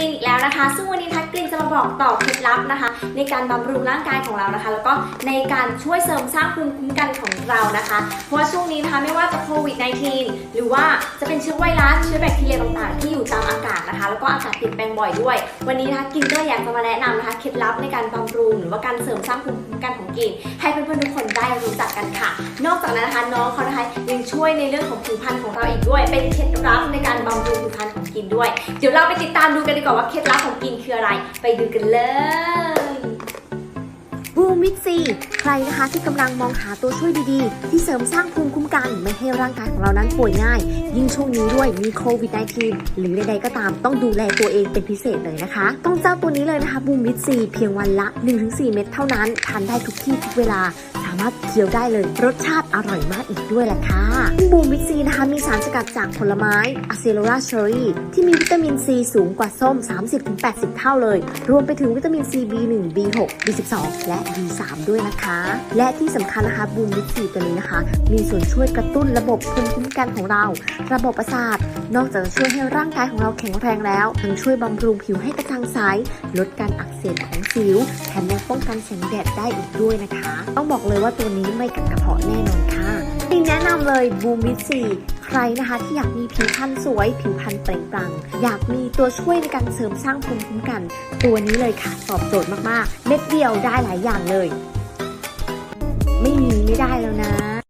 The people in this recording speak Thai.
ลินอีกแล้วนะคะ ซึ่งวันนี้ทักกลินจะมาบอกต่อเคล็ดลับนะคะ ในการบำรุงร่างกายของเรานะคะ แล้วก็ในการช่วยเสริมสร้างภูมิคุ้มกันของเรานะคะ เพราะว่าช่วงนี้นะคะไม่ว่าจะโควิด -19 หรือว่าจะเป็นเชื้อไวรัสเชื้อแบคทีเรียต่างๆ ที่อยู่ตามอากาศนะคะ แล้วก็อากาศเปลี่ยนแปลงบ่อยด้วย วันนี้นะคะกินก็อยากจะมาแนะนำนะคะเคล็ดลับในการบำรุงหรือว่าการเสริมสร้างภูมิคุ้มกันของกิน ให้เพื่อนๆทุกคนได้รู้จักกันค่ะ นอกจากนั้นนะคะน้องเขานะคะยังช่วยในเรื่องของผิวพรรณของเราอีก ด้วย เดี๋ยวเราไปติดตามดูกันดีกว่าว่าเคล็ดลับของกินคืออะไร ไปดูกันเลยบูมวิตซีใครนะคะที่กำลังมองหาตัวช่วยดีๆ ที่เสริมสร้างภูมิคุ้มกัน ไม่ให้ร่างกายของเรานั้นป่วยง่าย ยิ่งช่วงนี้ด้วยมีโควิด -19 หรือใดๆก็ตามต้องดูแลตัวเองเป็นพิเศษเลยนะคะ ต้องเจ้าตัวนี้เลยนะคะบูมวิตซีเพียงวันละ 1-4 เม็ดเท่านั้น ทานได้ทุกที่ทุกเวลาามารถเคี้ยวได้เลย รสชาติอร่อยมากอีกด้วยแหละค่ะบูมวิตซีนะคะมีสารสกัดจากผลไม้อะเซโลราเชอรี่ที่มีวิตามินซีสูงกว่าส้ม 30-80 เท่าเลย รวมไปถึงวิตามินซี B1 B6 B12 และ B3 ด้วยนะคะ และที่สำคัญนะคะบูมวิตซีตัวนี้นะคะ มีส่วนช่วยกระตุ้นระบบภูมิคุ้มกันของเรา ระบบประสาทนอกจากจะช่วยให้ร่างกายของเราแข็งแรงแล้วยังช่วยบำรุงผิวให้กระจ่างใสลดการอักเสบของสิวแถมยังป้องกันแสงแดดได้อีกด้วยนะคะ ต้องบอกเลยว่าตัวนี้ไม่กัดกระเพาะแน่นอนค่ะทีแนะนำเลยบูมวิตซีใครนะคะที่อยากมีผิวพรรณสวย ผิวพรรณเปล่งปลั่งอยากมีตัวช่วยในการเสริมสร้างภูมิคุ้มกัน ตัวนี้เลยค่ะตอบโจทย์มากๆ เม็ดเดียวได้หลายอย่างเลย ไม่มีไม่ได้แล้วนะ